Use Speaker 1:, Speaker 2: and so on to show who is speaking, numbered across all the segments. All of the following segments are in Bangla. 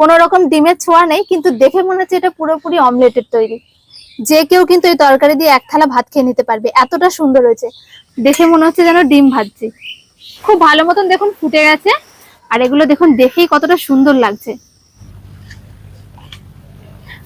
Speaker 1: কোনো রকম ডিমের ছোঁয়া নেই, কিন্তু দেখে মনে হচ্ছে এটা পুরোপুরি অমলেটের তৈরি। যে কেউ কিন্তু এই তরকারি দিয়ে এক থালা ভাত খেয়ে নিতে পারবে, এতটা সুন্দর হয়েছে। দেখে মনে হচ্ছে যেন ডিম ভাজছি। খুব ভালো মতন দেখুন ফুটে গেছে, আর এগুলো দেখুন দেখেই কতটা সুন্দর লাগছে।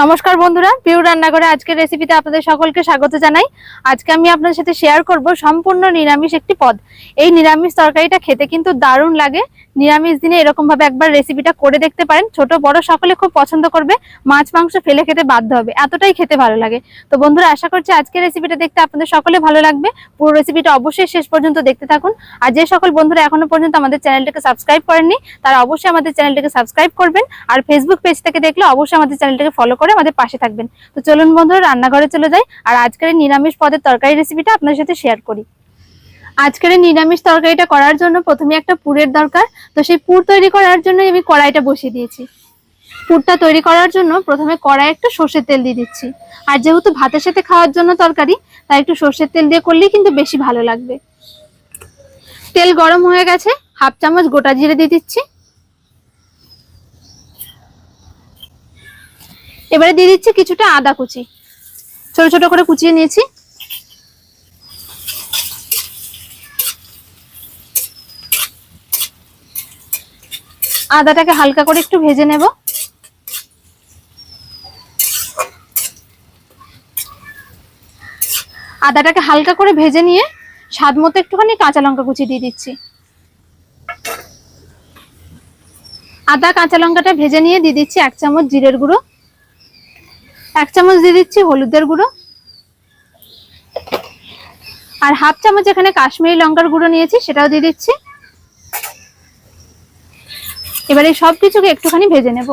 Speaker 1: নমস্কার বন্ধুরা প্রিয় রান্নাঘরে আজকের রেসিপিতে আপনাদের সকলকে স্বাগত জানাই। আজকে আমি আপনাদের সাথে শেয়ার করব সম্পূর্ণ নিরামিষ একটি পদ। এই নিরামিষ তরকারিটা খেতে কিন্তু দারুণ লাগে নিরামিষ দিনে এরকম ভাবে একবার রেসিপিটা করে দেখতে পারেন। ছোট, বড় সকলে খুব পছন্দ করবে। মাছ, মাংস ফেলে খেতে বাধ্য হবে। এতটাই খেতে ভালো লাগে। তো বন্ধুরা, আশা করছি আজকের রেসিপিটা দেখতে আপনাদের সকলে ভালো লাগবে। পুরো রেসিপিটা অবশ্যই শেষ পর্যন্ত দেখতে থাকুন। আর যে সকল বন্ধুরা এখনও পর্যন্ত আমাদের চ্যানেলটাকে সাবস্ক্রাইব করেননি, তারা অবশ্যই আমাদের চ্যানেলটাকে সাবস্ক্রাইব করবেন। আর ফেসবুক পেজ থেকে দেখলে অবশ্যই আমাদের চ্যানেলটাকে ফলো করে আমাদের পাশে থাকবেন। তো চলুন বন্ধুরা, রান্নাঘরে চলে যাই। আর আজকের নিরামিষ পদের তরকারি রেসিপিটা আপনাদের সাথে শেয়ার করি। আজকের নিরামিষ তরকারিটা করার জন্য প্রথমে একটা পুরের দরকার। তো সেই পুর তৈরি করার জন্য আমি কড়াইটা বসিয়ে দিয়েছি। পুরটা তৈরি করার জন্য প্রথমে কড়াই একটু সর্ষের তেল দিয়ে দিচ্ছি। আর যেহেতু ভাতের সাথে খাওয়ার জন্য তরকারি, তাই একটু সর্ষের তেল দিয়ে করলেই কিন্তু বেশি ভালো লাগবে। তেল গরম হয়ে গেছে, হাফ চামচ গোটা জিরে দিয়ে দিচ্ছি। এবারে দিয়ে দিচ্ছি কিছুটা আদা কুচি। ছোট ছোট করে কুচিয়ে নিয়েছি। আদাটাকে হালকা করে একটু ভেজে নেব। আদাটাকে হালকা করে ভেজে নিয়ে স্বাদ মতো একটুখানি কাঁচা লঙ্কা কুচি দিয়ে দিচ্ছি। আদা, কাঁচা লঙ্কাটা ভেজে নিয়ে দিয়ে দিচ্ছি এক চামচ জিরের গুঁড়ো। এক চামচ দিয়ে দিচ্ছি হলুদের গুঁড়ো। আর হাফ চামচ এখানে কাশ্মীরি লঙ্কার গুঁড়ো নিয়েছি সেটাও দিয়ে দিচ্ছি। এবার সব কিছুকে একটুখানি ভেজে নেব।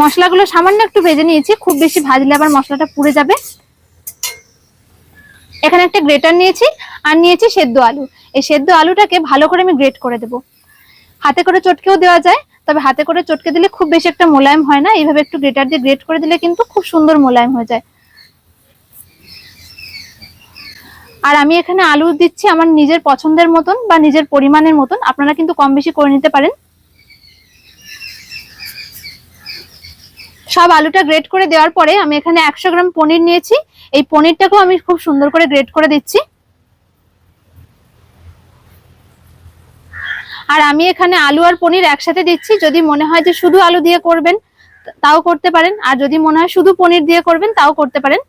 Speaker 1: মশলাগুলো সামান্য একটু ভেজে নিয়েছি, খুব বেশি ভাজলে আবার মশলাটা পুড়ে যাবে। এখানে একটা গ্রেটার নিয়েছি, আর নিয়েছি সেদ্ধ আলু। এই সেদ্ধ আলুটাকে ভালো করে আমি গ্রেট করে দেব। হাতে করে চটকেও দেওয়া যায়, তবে হাতে করে চটকে দিলে খুব বেশি একটা মোলায়েম হয় না। এইভাবে একটু গ্রেটার দিয়ে গ্রেট করে দিলে কিন্তু খুব সুন্দর মোলায়েম হয়ে যায়। আর আমি এখানে আলু দিচ্ছি আমার নিজের পছন্দের মতন বা নিজের পরিমাণের মতন। আপনারা কিন্তু কম বেশি করে নিতে পারেন। সব আলুটা গ্রেট করে দেওয়ার পরে আমি এখানে একশো গ্রাম পনির নিয়েছি। এই পনিরটাকেও আমি খুব সুন্দর করে গ্রেট করে দিচ্ছি। আর আমি এখানে আলু আর পনির একসাথে দিচ্ছি। যদি মনে হয় যে শুধু আলু দিয়ে করবেন, তাও করতে পারেন। আর যদি মনে হয় শুধু পনির দিয়ে করবেন, তাও করতে পারেন।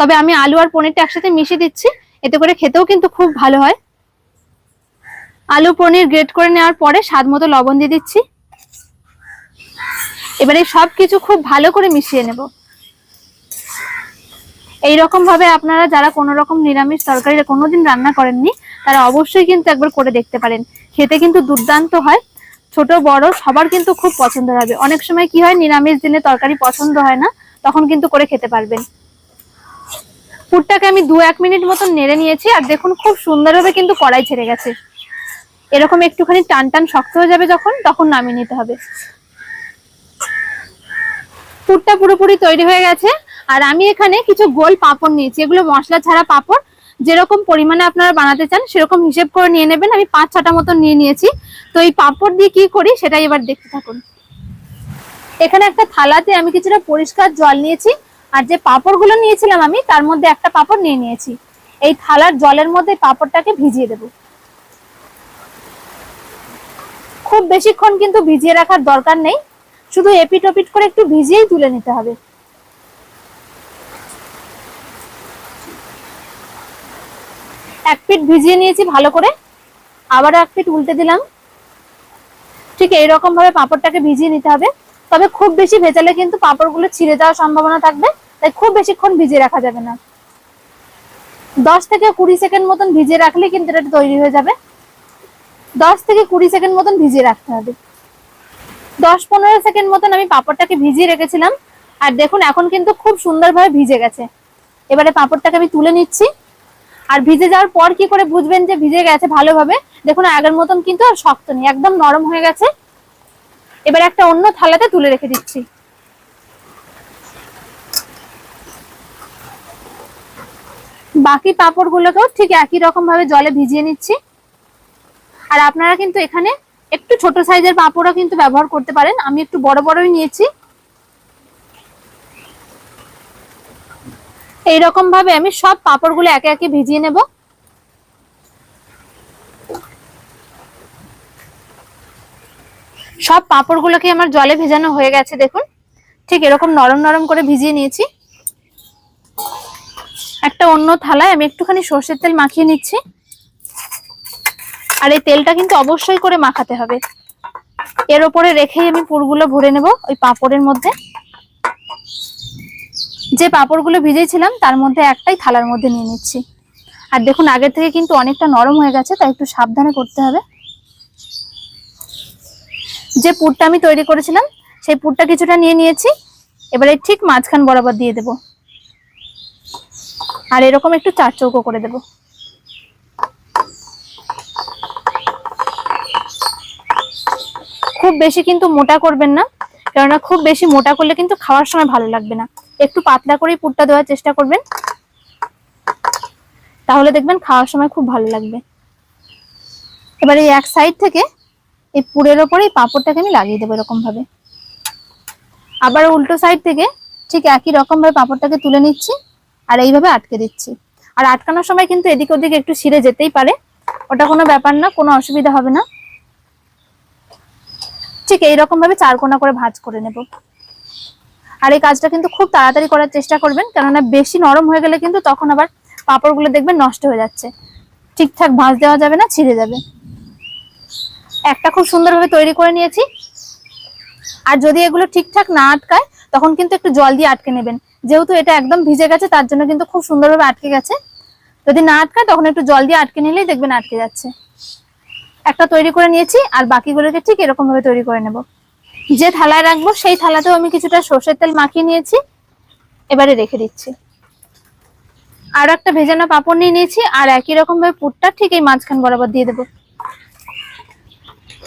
Speaker 1: তবে আমি আলু আর পনিরটা একসাথে মিশিয়ে দিচ্ছি। এতে করে খেতেও কিন্তু খুব ভালো হয়। আলু পনির গ্রেট করে নেওয়ার পরে স্বাদ মতো লবণ দিয়ে দিচ্ছি। এবারে সব কিছু খুব ভালো করে মিশিয়ে নেব। এই রকম ভাবে আপনারা যারা কোনো রকম নিরামিষ তরকারি কোনোদিন রান্না করেননি, তারা অবশ্যই কিন্তু একবার করে দেখতে পারেন। খেতে কিন্তু দুর্দান্ত হয়। ছোট, বড়, সবার কিন্তু খুব পছন্দ হবে। অনেক সময় কি হয়, নিরামিষ দিনে তরকারি পছন্দ হয় না, তখন কিন্তু করে খেতে পারবেন। পুরটাকে আমি দু এক মিনিট মতন নেড়ে নিয়েছি, আর দেখুন খুব সুন্দরভাবে কিন্তু কড়াই ছেড়ে গেছে। এরকম একটুখানি টান টান শক্ত হয়ে যাবে যখন, তখন নামিয়ে নিতে হবে। পুরটা পুরোপুরি তৈরি হয়ে গেছে, আর আমি এখানে কিছু গোল পাঁপড় নিয়েছি। এগুলো মশলা ছাড়া পাঁপড়, যেরকম পরিমাণে আপনারা বানাতে চান, সেরকম হিসেব করে নিয়ে নেবেন। আমি পাঁচ ছটা মতন নিয়ে নিয়েছি। তো এই পাঁপড় দিয়ে কি করি, সেটাই এবার দেখতে থাকুন। এখানে একটা থালাতে আমি কিছুটা পরিষ্কার জল নিয়েছি। আর যে পাঁপড়গুলো নিয়েছিলাম আমি, তার মধ্যে একটা পাপড় নিয়ে নিয়েছি। এই থালার জলের মধ্যে পাপড়টাকে ভিজিয়ে দেব। খুব বেশিক্ষণ কিন্তু ভিজিয়ে রাখার দরকার নেই। শুধু এপিট ওপিট করে একটু ভিজিয়েই তুলে নিতে হবে। এক পিট ভিজিয়ে নিয়েছি ভালো করে। আবার এক পিট উল্টে দিলাম। ঠিক এইরকম ভাবে পাঁপড়টাকে ভিজিয়ে নিতে হবে। তবে খুব বেশি ভেজালে কিন্তু পাঁপড়গুলো ছিঁড়ে যাওয়ার সম্ভাবনা থাকবে, তাই খুব বেশিক্ষণ ভিজিয়ে রাখা যাবে না। দশ থেকে কুড়ি সেকেন্ড মতন ভিজিয়ে রাখলে কিন্তু এটা তৈরি হয়ে যাবে। দশ থেকে কুড়ি সেকেন্ড মতন ভিজিয়ে রাখতে হবে। দশ পনেরো সেকেন্ড মতন আমি পাঁপড়টাকে ভিজিয়ে রেখেছিলাম, আর দেখুন এখন কিন্তু খুব সুন্দরভাবে ভিজে গেছে। এবারে পাঁপড়টাকে আমি তুলে নিচ্ছি। আর ভিজে যাওয়ার পর কি করে বুঝবেন যে ভিজে গেছে ভালোভাবে? দেখুন আগের মতন কিন্তু আর শক্ত নেই, একদম নরম হয়ে গেছে। এবার একটা অন্য থালাতে তুলে রেখে দিচ্ছি। বাকি পাঁপড়গুলোকেও ঠিক একই রকম ভাবে জলে ভিজিয়ে নিচ্ছি। আর আপনারা কিন্তু এখানে একটু ছোট সাইজের পাঁপড়ও কিন্তু ব্যবহার করতে পারেন। আমি একটু বড় বড়ই নিয়েছি। এইরকম ভাবে আমি সব পাঁপড়গুলো একে একে ভিজিয়ে নেব। সব পাঁপড়গুলোকে আমার জলে ভেজানো হয়ে গেছে, দেখুন। ঠিক এরকম নরম নরম করে ভিজিয়ে নিয়েছি। একটা অন্য থালায় আমি একটুখানি সর্ষের তেল মাখিয়ে নিচ্ছি। আর এই তেলটা কিন্তু অবশ্যই করে মাখাতে হবে। এর ওপরে রেখেই আমি পুরগুলো ভরে নেব ওই পাঁপড়ের মধ্যে। যে পাঁপড়গুলো ভিজেছিলাম, তার মধ্যে একটাই থালার মধ্যে নিয়ে নিচ্ছি। আর দেখুন, আগের থেকে কিন্তু অনেকটা নরম হয়ে গেছে, তাই একটু সাবধানে করতে হবে। যে পুরটা আমি তৈরি করেছিলাম, সেই পুরটা কিছুটা নিয়ে নিয়েছি। এবারে ঠিক মাঝখান বরাবর দিয়ে দেব। আর এরকম একটু চার চৌকো করে দেব। খুব বেশি কিন্তু মোটা করবেন না, কেননা খুব বেশি মোটা করলে কিন্তু খাওয়ার সময় ভালো লাগবে না। একটু পাতলা করেই পুরটা দেওয়ার চেষ্টা করবেন। তাহলে দেখবেন খাওয়ার সময় খুব ভালো লাগবে। এবার এক সাইড থেকে এই পুরের ওপরে এই পাঁপড়টাকে আমি লাগিয়ে দেবো এরকম ভাবে আবার উল্টো সাইড থেকে ঠিক একই রকম ভাবে পাঁপড়টাকে তুলে নিচ্ছি আর এইভাবে আটকে দিচ্ছি। আর আটকানোর সময় কিন্তু এদিক ওদিক একটু ছিঁড়ে যেতেই পারে। ওটা কোনো ব্যাপার না, কোনো অসুবিধা হবে না। ঠিক এইরকম ভাবে চার কোনা করে ভাঁজ করে নেব। আর এই কাজটা কিন্তু খুব তাড়াতাড়ি করার চেষ্টা করবেন, কেননা বেশি নরম হয়ে গেলে কিন্তু তখন আবার পাঁপড়গুলো দেখবেন নষ্ট হয়ে যাচ্ছে। ঠিকঠাক ভাঁজ দেওয়া যাবে না, ছিঁড়ে যাবে। একটা খুব সুন্দরভাবে তৈরি করে নিয়েছি। আর যদি এগুলো ঠিকঠাক না আটকায়, তখন কিন্তু একটু জল দিয়ে আটকে নেবেন। যেহেতু এটা একদম ভিজে গেছে, তার জন্য কিন্তু খুব সুন্দরভাবে আটকে গেছে। যদি না আটকায়, তখন একটু জল দিয়ে আটকে নিলেই দেখবেন আটকে যাচ্ছে। একটা তৈরি করে নিয়েছি, আর বাকিগুলোকে ঠিক এরকম ভাবে তৈরি করে নেব। যে থালায় রাখব, সেই থালাতেও আমি কিছুটা সর্ষের তেল মাখিয়ে নিয়েছি। এবারে রেখে দিচ্ছি। আর একটা ভেজানো পাঁপড় নিয়ে নিয়েছি, আর একই রকম ভাবে পুরটা ঠিক এই মাঝখান বরাবর দিয়ে দেবো।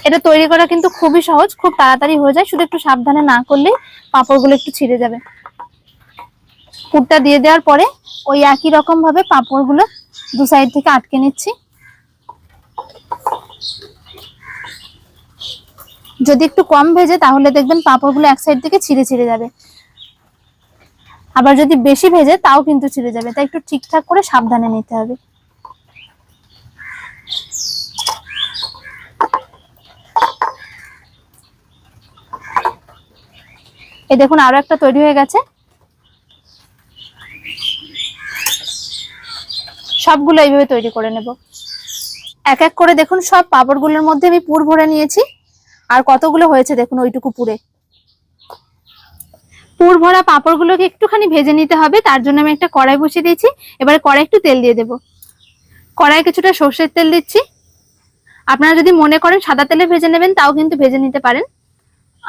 Speaker 1: এটা তৈরি করা কিন্তু খুবই সহজ, খুব তাড়াতাড়ি হয়ে যায়। শুধু একটু সাবধানে না করলে পাঁপড়গুলো একটু ছিঁড়ে যাবে। পুরটা দিয়ে দেওয়ার পরে ওই একই রকম ভাবে পাঁপড়গুলো দু সাইড থেকে আটকে নিচ্ছি। যদি একটু কম ভেজে, তাহলে দেখবেন পাঁপড়গুলো এক সাইড থেকে ছিঁড়ে ছিঁড়ে যাবে। আবার যদি বেশি ভেজে, তাও কিন্তু ছিঁড়ে যাবে। তাই একটু ঠিকঠাক করে সাবধানে নিতে হবে। এই দেখুন, আরও একটা তৈরি হয়ে গেছে। সবগুলো এইভাবে তৈরি করে নেব। এক এক করে দেখুন, সব পাঁপড়গুলোর মধ্যে আমি পুর ভরে নিয়েছি। আর কতগুলো হয়েছে দেখুন, ওইটুকু পুরে। পুর ভরা পাঁপড়গুলোকে একটুখানি ভেজে নিতে হবে, তার জন্য আমি একটা কড়াই বসিয়ে দিয়েছি। এবারে কড়াই একটু তেল দিয়ে দেব। কড়াই কিছুটা সর্ষের তেল দিচ্ছি। আপনারা যদি মনে করেন সাদা তেলে ভেজে নেবেন, তাও কিন্তু ভেজে নিতে পারেন।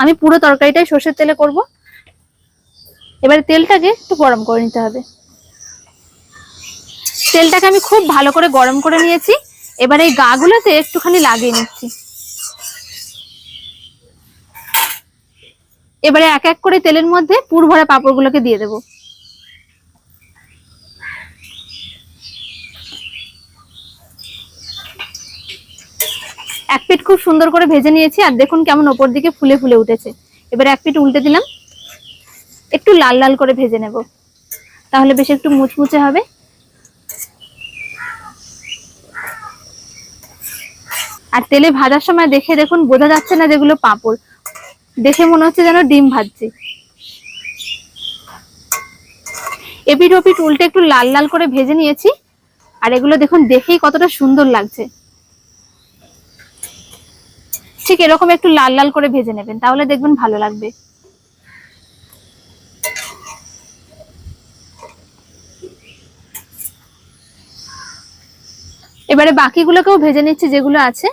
Speaker 1: আমি পুরো তরকারিটাই সর্ষের তেলে করব। এবারে তেলটাকে একটু গরম করে নিতে হবে। তেলটাকে আমি খুব ভালো করে গরম করে নিয়েছি। এবার এই গাগুলোতে একটুখানি লাগিয়ে নিচ্ছি। এবারে এক এক করে তেলের মধ্যে পুর ভরা পাঁপড়গুলোকে দিয়ে দেবো। এক পিঠ খুব সুন্দর করে ভেজে নিয়েছি, আর দেখুন কেমন ওপর দিকে ফুলে ফুলে উঠেছে। এবারে এক পিঠ উল্টে দিলাম, একটু লাল লাল করে ভেজে নেব। তাহলে বেশ একটু মুচমুচে হবে। আর তেলে ভাজার সময় দেখে দেখুন, বোঝা যাচ্ছে না যেগুলো পাঁপড়। দেখে মনে হচ্ছে যেন ডিম ভাজছি। এপিট ওপিট উল্টে একটু লাল লাল করে ভেজে নিয়েছি, আর এগুলো দেখুন দেখেই কতটা সুন্দর লাগছে। ঠিক এরকম একটু লাল লাল করে ভেজে নেবেন, তাহলে দেখবেন ভালো লাগবে। এবারে বাকিগুলোকেও ভেজে নিচ্ছি, যেগুলো আছে।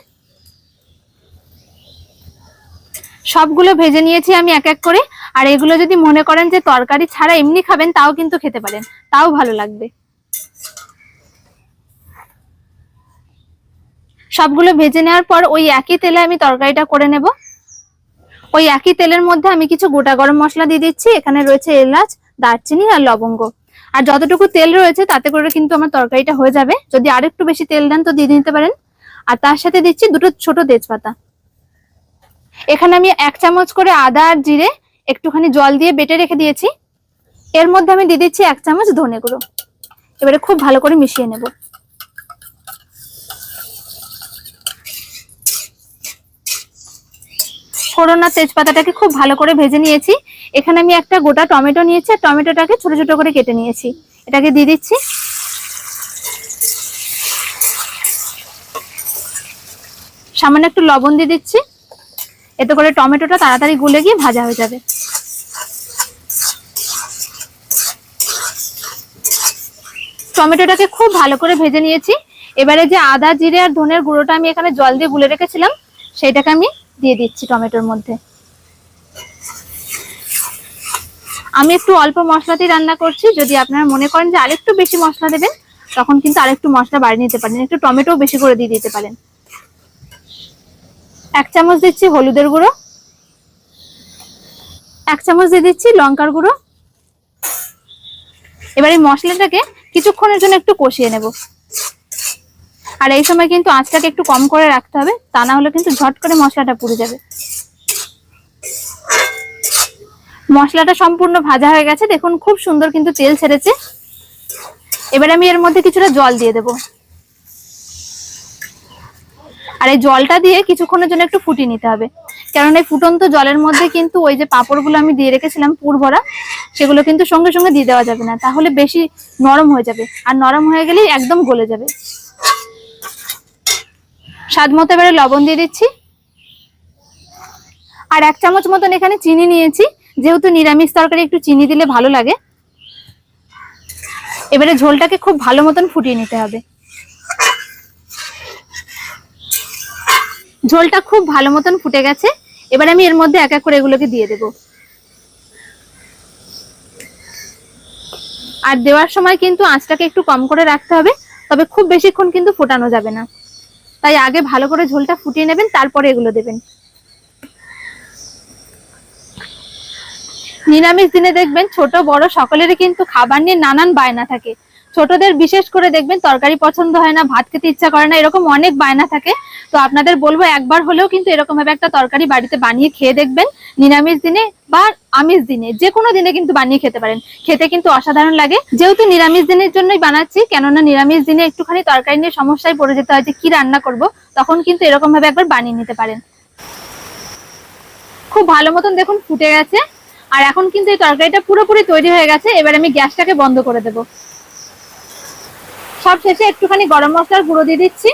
Speaker 1: সবগুলো ভেজে নিয়েছি আমি এক এক করে, আর এগুলো যদি মনে করেন যে তরকারি ছাড়া এমনি খাবেন, তাও কিন্তু খেতে পারেন, তাও ভালো লাগবে। সবগুলো ভেজে নেওয়ার পর ওই একই তেলে আমি তরকারিটা করে নেব। ওই একই তেলের মধ্যে আমি কিছু গোটা গরম মশলা দিয়ে দিচ্ছি। এখানে রয়েছে এলাচ, দারচিনি আর লবঙ্গ। আর যতটুকু তেল রয়েছে তাতে করে কিন্তু আমার তরকারিটা হয়ে যাবে। যদি আরেকটু বেশি তেল দেন তো দিয়ে দিতে পারেন। আর তার সাথে দিচ্ছি দুটো ছোট তেজপাতা। এখানে আমি এক চামচ করে আদা আর জিরে একটুখানি জল দিয়ে বেটে রেখে দিয়েছি। এর মধ্যে আমি দিয়ে দিচ্ছি এক চামচ ধনে গুঁড়ো। এবারে খুব ভালো করে মিশিয়ে নেব। ফোড়ন আর তেজপাতাটাকে খুব ভালো করে ভেজে নিয়েছি। এখানে আমি একটা গোটা টমেটো নিয়েছি টমেটোটাকে ছোট ছোট করে কেটে নিয়েছি। এটাকে দিয়ে দিচ্ছি। সামান্য একটু লবণ দিয়ে দিচ্ছি। এতে করে টমেটোটা তাড়াতাড়ি গুলে গিয়ে ভাজা হয়ে যাবে। টমেটোটাকে খুব ভালো করে ভেজে নিয়েছি। এবারে যে আদা, জিরে আর ধনের গুঁড়োটা আমি এখানে জল দিয়ে গুলে রেখেছিলাম, সেইটাকে আমি দিয়ে দিচ্ছি টমেটোর মধ্যে। আমি একটু অল্প মশলাতেই রান্না করছি। যদি আপনারা মনে করেন যে আরেকটু বেশি মশলা দেবেন, তখন কিন্তু আরেকটু মশলা বাড়িয়ে নিতে পারেন। একটু টমেটো বেশি করে দিয়ে দিতে পারেন। এক চামচ দিচ্ছি হলুদের গুঁড়ো। এক চামচ দিয়ে দিচ্ছি লঙ্কার গুঁড়ো। এবার এই মশলাটাকে কিছুক্ষণের জন্য একটু কষিয়ে নেব। আর এই সময় কিন্তু আঁচটাকে একটু কম করে রাখতে হবে, তা না হলে কিন্তু ঝট করে মশলাটা পুড়ে যাবে। মশলাটা সম্পূর্ণ ভাজা হয়ে গেছে, দেখুন খুব সুন্দর কিন্তু তেল ছেড়েছে। এবার আমি এর মধ্যে কিছুটা জল দিয়ে দেব। আর এই জলটা দিয়ে কিছুক্ষণের জন্য একটু ফুটিয়ে নিতে হবে। কারণ এই ফুটন্ত জলের মধ্যে কিন্তু ওই যে পাঁপড়গুলো আমি দিয়ে রেখেছিলাম, পুর ভরা, সেগুলো কিন্তু সঙ্গে সঙ্গে দিয়ে দেওয়া যাবে না। তাহলে বেশি নরম হয়ে যাবে। আর নরম হয়ে গেলেই একদম গলে যাবে। স্বাদ মতো এবারে লবণ দিয়ে দিচ্ছি। আর এক চামচ মতন এখানে চিনি নিয়েছি। যেহেতু নিরামিষ তরকারি, একটু চিনি দিলে ভালো লাগে। এবারে ঝোলটাকে খুব ভালো মতন ফুটিয়ে নিতে হবে। ঝোলটা খুব ভালো মতন ফুটে গেছে। এবার আমি এর মধ্যে এক এক করে এগুলোকে দিয়ে দেব। আর দেওয়ার সময় কিন্তু আঁচটাকে একটু কম করে রাখতে হবে, তবে খুব বেশিক্ষণ কিন্তু ফোটানো যাবে না। তাই আগে ভালো করে ঝোলটা ফুটিয়ে নেবেন, তারপরে এগুলো দেবেন। নিরামিষ দিনে দেখবেন ছোট বড় সকলেরই কিন্তু খাবার নিয়ে নানান বায়না থাকে। ছোটদের বিশেষ করে দেখবেন তরকারি পছন্দ হয় না, ভাত খেতে ইচ্ছা করে না, এরকম অনেক বায়না থাকে। তো আপনাদের বলব একবার হলেও কিন্তু এরকম ভাবে একটা তরকারি বাড়িতে বানিয়ে খেয়ে দেখবেন। নিরামিষ দিনে বা আমিষ দিনে যে কোনো দিনে কিন্তু বানিয়ে খেতে পারেন। খেতে কিন্তু অসাধারণ লাগে। যেহেতু নিরামিষ দিনের জন্যই বানাচ্ছি, কেননা নিরামিষ দিনে একটুখানি তরকারি নিয়ে সমস্যায় পড়ে যেতে হয় যে কি রান্না করব, তখন কিন্তু এরকম ভাবে একবার বানিয়ে নিতে পারেন। খুব ভালো মতন দেখুন ফুটে গেছে। আর এখন কিন্তু এই তরকারিটা পুরোপুরি তৈরি হয়ে গেছে, এবার আমি গ্যাসটাকে বন্ধ করে দেব। সব শেষে একটুখানি গরম মশলার গুঁড়ো দিয়ে দিচ্ছি।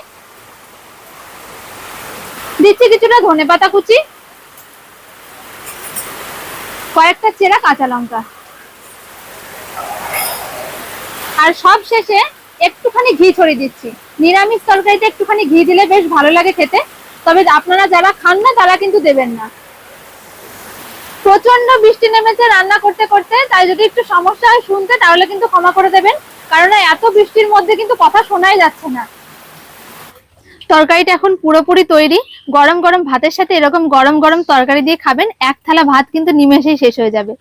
Speaker 1: দিচ্ছি কিছুটা ধনে পাতা কুচি, কয়েকটা চেরা কাঁচা লঙ্কা। আর সব শেষে একটুখানি ঘি ছড়িয়ে দিচ্ছি। নিরামিষ তরকারিতে একটুখানি ঘি দিলে বেশ ভালো লাগে খেতে, তবে আপনারা যারা খান না, তারা কিন্তু দেবেন না। প্রচণ্ড বৃষ্টি নেমেছে রান্না করতে করতে, তাই যদি একটু সমস্যা হয় শুনতে, তাহলে কিন্তু ক্ষমা করে দেবেন। কারণ এত বৃষ্টির মধ্যে কিন্তু কথা শোনাই যাচ্ছে না। তরকারিটা এখন পুরোপুরি তৈরি। গরম গরম ভাতের সাথে এরকম গরম গরম তরকারি দিয়ে খাবেন, এক থালা ভাত কিন্তু নিমেষেই শেষ হয়ে যাবে।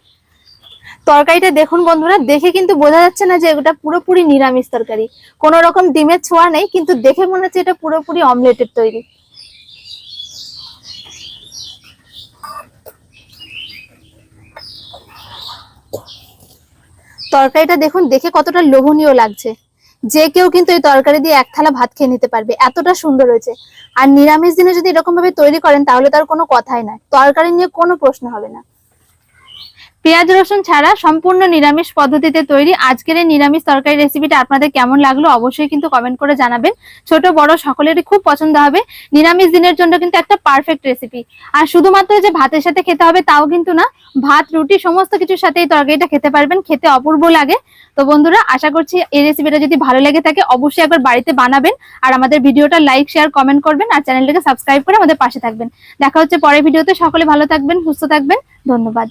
Speaker 1: তরকারিটা দেখুন বন্ধুরা, দেখে কিন্তু বোঝা যাচ্ছে না যে এটা পুরোপুরি নিরামিষ তরকারি। কোনো রকম ডিমের ছোঁয়া নেই, কিন্তু দেখে মনে হচ্ছে এটা পুরোপুরি অমলেটের তৈরি। তরকারিটা দেখুন, দেখে কতটা লোভনীয় লাগছে। যে কেউ কিন্তু এই তরকারি দিয়ে এক থালা ভাত খেয়ে নিতে পারবে, এতটা সুন্দর হয়েছে। আর নিরামিষ দিনে যদি এরকম ভাবে তৈরি করেন, তাহলে তার কোনো কথাই নাই। তরকারি নিয়ে কোনো প্রশ্ন হবে না। পেঁয়াজ রসুন ছাড়া সম্পূর্ণ নিরামিষ পদ্ধতিতে তৈরি। আজকের এই নিরামিষ তরকারি রেসিপিটা আপনাদের কেমন লাগল অবশ্যই কিন্তু কমেন্ট করে জানাবেন। ছোট, বড় সকলেরই খুব পছন্দ হবে। নিরামিষ দিনের জন্য কিন্তু একটা পারফেক্ট রেসিপি আর শুধুমাত্র যে ভাতের সাথে খেতে হবে তাও কিন্তু না, ভাত, রুটি সমস্ত কিছুর সাথে এই তরকারিটা খেতে পারবেন, খেতে অপূর্ব লাগে। তো বন্ধুরা, আশা করছি এই রেসিপিটা যদি ভালো লেগে থাকে অবশ্যই একবার বাড়িতে বানাবেন আর আমাদের ভিডিওটা লাইক শেয়ার কমেন্ট করবেন আর চ্যানেলটাকে সাবস্ক্রাইব করে আমাদের পাশে থাকবেন। দেখা হচ্ছে পরের ভিডিওতে। সকলে ভালো থাকবেন, সুস্থ থাকবেন। ধন্যবাদ।